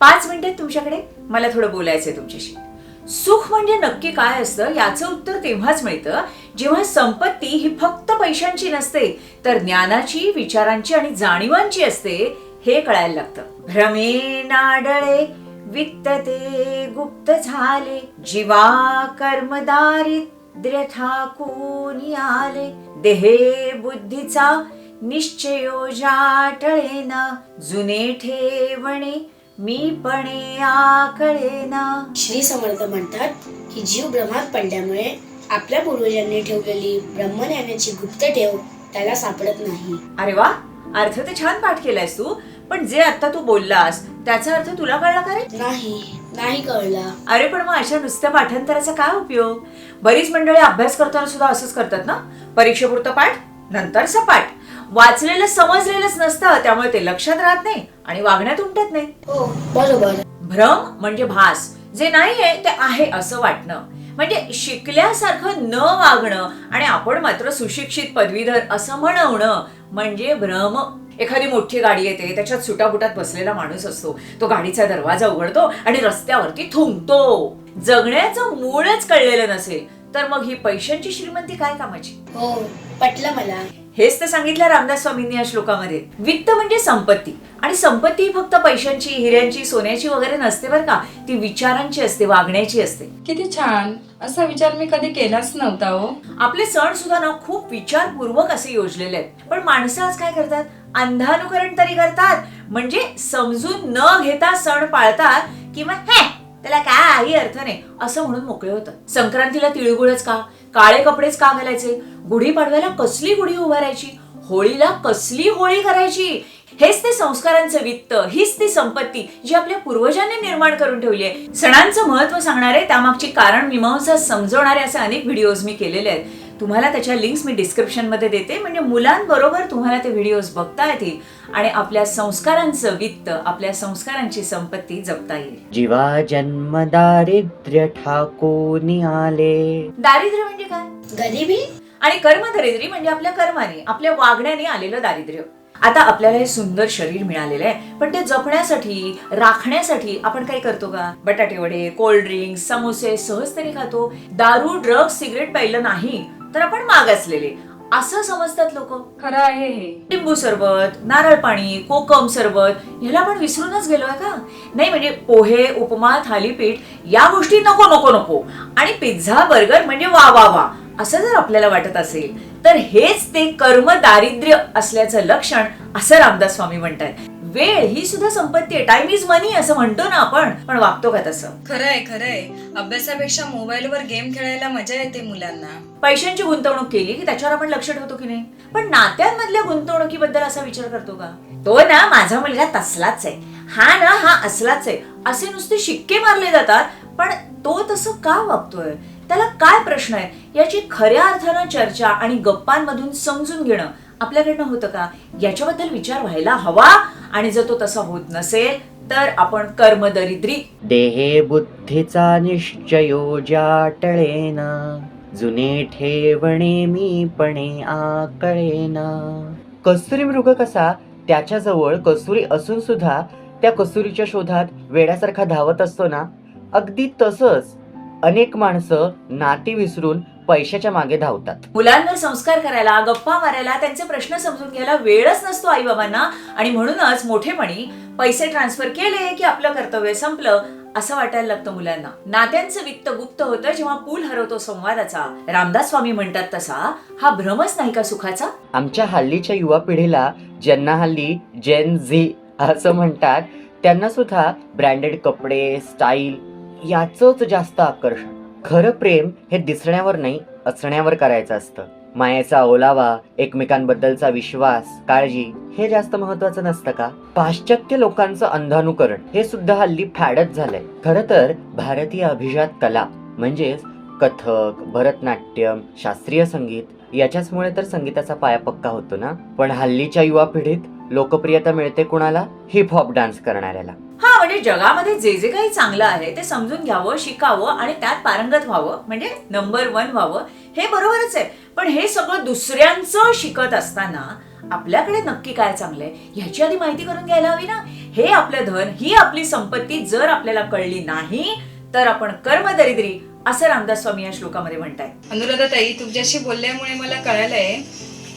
पाच मिनिटात तुमच्याकडे मला थोडं बोलायचंय तुमच्याशी. सुख म्हणजे नक्की काय असतं याचं उत्तर तेव्हाच मिळतं जेव्हा संपत्ती ही फक्त पैशांची नसते तर ज्ञानाची विचारांची आणि जाणीवांची असते हे कळायला लागतं. भ्रमे नाडळे वित्त ते गुप्त झाले जीवा कर्मदारिद्र्य ठाकून आले देहे बुद्धीचा निश्चयो जाटळेन जुने ठेवणे मीपणे आकळेना श्री समर्थ म्हणतात की जीव भ्रमात पडल्यामुळे आपल्या पूर्वजांनी ठेवलेली ब्रह्मज्ञानाची गुप्त ठेव त्याला सापडत नाही. अरे वा अर्थ तर छान पाठ केलायस तू. पण जे आता तू बोललास त्याचा अर्थ तुला कळला का रे? नाही नाही कळला. अरे पण मग अशा नुसत्या पाठांतराचा काय उपयोग? बरीच मंडळी अभ्यास करताना सुद्धा असंच करतात ना? परीक्षेपुरतं पाठ नंतर सपाठ वाचलेलं समजलेलंच नसतं त्यामुळे ते लक्षात राहत नाही आणि वागण्यात उमटत नाही. हो बरोबर. भ्रम म्हणजे भास. जे नाहीये ते आहे असं वाटणं. म्हणजे शिकल्यासारखं न वागणं आणि आपण मात्र सुशिक्षित पदवीधर असं म्हणवणं म्हणजे भ्रम. एखादी मोठी गाडी येते त्याच्यात सुटाबुटात बसलेला माणूस असतो. तो गाडीचा दरवाजा उघडतो आणि रस्त्यावरती थुंकतो. जगण्याचं मूळच कळलेलं नसेल तर मग ही पैशांची श्रीमंती काय कामाची? हो पटलं मला. हेच तर सांगितलं रामदास स्वामींनी या श्लोकामध्ये. वित्त म्हणजे संपत्ती. आणि संपत्ती फक्त पैशांची हिऱ्यांची सोन्याची वगैरे नसते बरं का. ती विचारांची असते वागण्याची असते. किती छान. असा विचार मी कधी केलाच नव्हता हो. आपले सण सुद्धा ना खूप विचारपूर्वक असे योजलेले आहेत. पण माणसं आज काय करतात? अंधानुकरण तरी करतात. म्हणजे समजून न घेता सण पाळतात किंवा हे त्याला काही अर्थ नाही. असं म्हणून मोकळे होतात. संक्रांतीला तिळगुळच का? काळे कपडेच का घालायचे? गुढीपाडव्याला कसली गुढी उभारायची? होळीला कसली होळी करायची? हेच ते संस्कारांचं वित्त हीच ती संपत्ती जी आपल्या पूर्वजांनी निर्माण करून ठेवली आहे. सणांचं महत्त्व सांगणारे त्यामागची कारण मीमांसा समजवणारे असे अनेक व्हिडिओज मी केलेले आहेत. तुम्हाला त्याच्या लिंक्स मी डिस्क्रिप्शनमध्ये देते. म्हणजे मुलांबरोबर तुम्हाला ते व्हिडिओज बघता येतील आणि आपल्या संस्कारांचं वित्त आपल्या संस्कारांची संपत्ती जपता येईल. जीवा जन्म दारिद्र्य ठाकून आले दारिद्र्य म्हणजे काय? गरिबी? आणि कर्मदरिद्री म्हणजे आपल्या कर्माने आपल्या वागण्याने आलेलं दारिद्र्य. आता आपल्याला हे सुंदर शरीर मिळालेलं आहे पण ते जपण्यासाठी राखण्यासाठी आपण काय करतो का? बटाटे वडे कोल्ड ड्रिंक समोसे सहजतेने खातो. दारू ड्रग्ज सिगरेट प्यायलं नाही तर आपण मागासलेले असं समजतात लोक. खरं आहे हे. लिंबू सरबत नारळ पाणी कोकम सरबत ह्याला आपण विसरूनच गेलोय का? नाही म्हणजे पोहे उपमा थालीपीठ या गोष्टी नको नको नको. आणि पिझ्झा बर्गर म्हणजे वा वा वा. असं जर आपल्याला वाटत असेल तर हेच ते कर्म दारिद्र्य असल्याचं लक्षण असं रामदास स्वामी म्हणतात वेळ ही सुद्धा संपत्ती आहे. टाइम इज मनी असं म्हणतो ना आपण पण वागतो का तसं? खरंय खरंय. अभ्यासापेक्षा मोबाईलवर गेम खेळायला मजा येते मुलांना. पैशांची गुंतवणूक केली की त्याच्यावर आपण लक्ष ठेवतो की नाही? पण नात्यांमधल्या गुंतवणुकीबद्दल असा विचार करतो का? तो ना माझा मुलगा तसलाच आहे. हा ना हा असलाच आहे. असे नुसते शिक्के मारले जातात पण तो तसं का वागतोय? त्याला काय प्रश्न आहे? याची खऱ्या अर्थानं चर्चा आणि गप्पांमधून समजून घेणं आपल्याकडनं होतं का? याच्याबद्दल विचार व्हायला हवा. आणि जर तो तसा होत नसेल तर आपण कर्मदरिद्री देहे बुद्धीचा निश्चयो जाटळेन जुने ठेवणे मी पणे आकळेना. कसुरी मृग कसा? त्याच्याजवळ कसुरी असून सुद्धा त्या कसुरीच्या शोधात वेड्यासारखा धावत असतो ना? अगदी तसंच. अनेक माणसं नाती विसरून पैशाच्या मागे धावतात. मुलांवर संस्कार करायला गप्पा मारायला त्यांचे प्रश्न समजून घ्यायला वेळच नसतो आई बाबांना आणि म्हणूनच मोठेपणी पैसे ट्रान्सफर केले की आपलं कर्तव्य संपलं असं वाटायला लागतं मुलांना. नात्यांचं वित्त गुप्त होतं जेव्हा पूल हरवतो संवादाचा. रामदास स्वामी म्हणतात तसा. हा भ्रमच नाही का सुखाचा? आमच्या हल्लीच्या युवा पिढीला ज्यांना हल्ली जेन झी असं म्हणतात त्यांना सुद्धा ब्रँडेड कपडे स्टाईल याचंच जास्त आकर्षण. खरं प्रेम हे दिसण्यावर नाही असण्यावर करायचं असतं. मायेचा ओलावा एकमेकांबद्दलचा विश्वास काळजी हे जास्त महत्वाचं नसतं का? पाश्चात्य लोकांचं अंधानुकरण हे सुद्धा हल्ली फॅडच झालंय. खर तर भारतीय अभिजात कला म्हणजेच कथक भरतनाट्यम शास्त्रीय संगीत याच्याचमुळे तर संगीताचा पाया पक्का होतो ना? पण हल्लीच्या युवा पिढीत लोकप्रियता मिळते कुणाला? हिप हॉप डान्स करणाऱ्याला. हा म्हणजे जगामध्ये जे जे काही चांगलं आहे ते समजून घ्यावं शिकावं आणि त्यात पारंगत व्हावं. म्हणजे नंबर वन व्हावं हे बरोबरच आहे. पण हे सगळं दुसऱ्यांचं शिकत असताना आपल्याकडे नक्की काय चांगलंय ह्याची आधी माहिती करून घ्यायला हवी ना? हे आपलं धन ही आपली संपत्ती जर आपल्याला कळली नाही तर आपण कर्म दरिद्री असं रामदास स्वामी या श्लोकामध्ये म्हणताय अनुराधा ताई तुमच्याशी बोलल्यामुळे मला कळालंय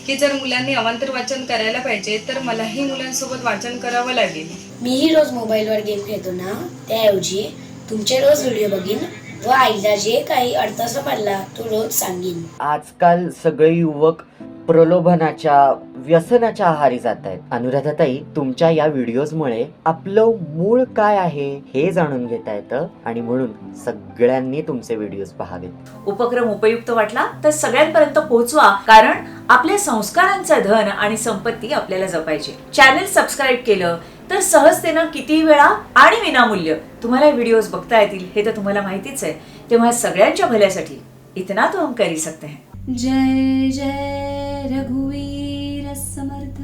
की जर मुलांनी अवांतर वाचन करायला पाहिजे तर मलाही मुलांसोबत वाचन करावं लागेल. मीही रोज मोबाईलवर गेम खेळतो ना त्याऐवजी तुमचे रोज व्हिडिओ बघीन व आईला जे काही अडथळा पडला तो रोज सांगीन. आजकाल सगळे युवक प्रलोभनाच्या व्यसनाच्या आहारी जात आहेत. अनुराधाताई तुमच्या या व्हिडिओजमुळे आपलं मूळ काय आहे हे जाणून घेता येतं आणि म्हणून सगळ्यांनी तुमचे व्हिडिओज पाहावेत. उपक्रम उपयुक्त वाटला तर सगळ्यांपर्यंत पोहोचवा कारण आपल्या संस्कारांचं धन आणि संपत्ती आपल्याला जपायची चॅनल सबस्क्राईब केलं तर सहजतेनं किती वेळा आणि विनामूल्य. तुम्हाला व्हिडिओज बघता येतील हे तर तुम्हाला माहितीच आहे. तेव्हा सगळ्यांच्या भल्यासाठी इतना तो हम कर सकते हैं. जय जय. रघुवीर समर्थ।